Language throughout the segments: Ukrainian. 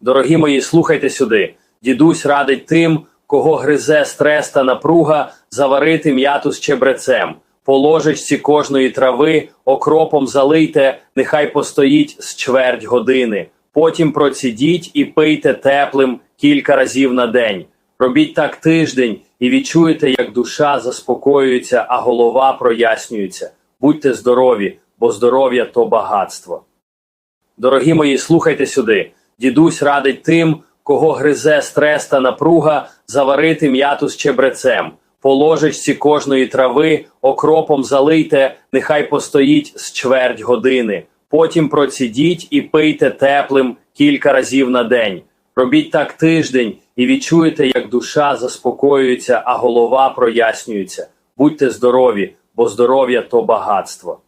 Дорогі мої, слухайте сюди. Дідусь радить тим, кого гризе стрес та напруга, заварити м'яту з чебрецем. По ложечці кожної трави окропом залийте, нехай постоїть з чверть години. Потім процідіть і пийте теплим кілька разів на день. Робіть так тиждень і відчуєте, як душа заспокоюється, а голова прояснюється. Будьте здорові, бо здоров'я то багатство. Дорогі мої, слухайте сюди. Дідусь радить тим, кого гризе стрес та напруга, заварити м'яту з чебрецем. По ложечці кожної трави окропом залийте, нехай постоїть з чверть години. Потім процідіть і пийте теплим кілька разів на день. Робіть так тиждень і відчуєте, як душа заспокоюється, а голова прояснюється. Будьте здорові, бо здоров'я то багатство.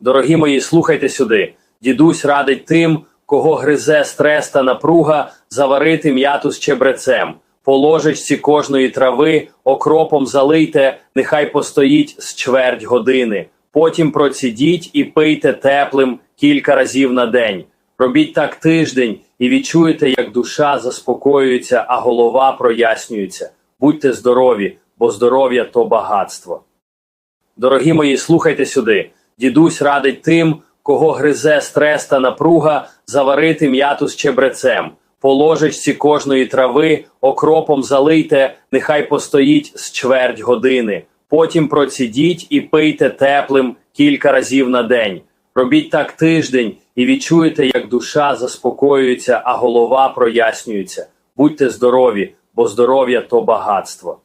Дорогі мої, слухайте сюди. Дідусь радить тим, кого гризе стрес та напруга, заварити м'яту з чебрецем. По ложечці кожної трави окропом залийте, нехай постоїть з чверть години. Потім процідіть і пийте теплим кілька разів на день. Робіть так тиждень і відчуєте, як душа заспокоюється, а голова прояснюється. Будьте здорові, бо здоров'я то багатство. Дорогі мої, слухайте сюди. Дідусь радить тим, кого гризе стрес та напруга, заварити м'яту з чебрецем. По ложечці кожної трави окропом залийте, нехай постоїть з чверть години. Потім процідіть і пийте теплим кілька разів на день. Робіть так тиждень і відчуєте, як душа заспокоюється, а голова прояснюється. Будьте здорові, бо здоров'я то багатство.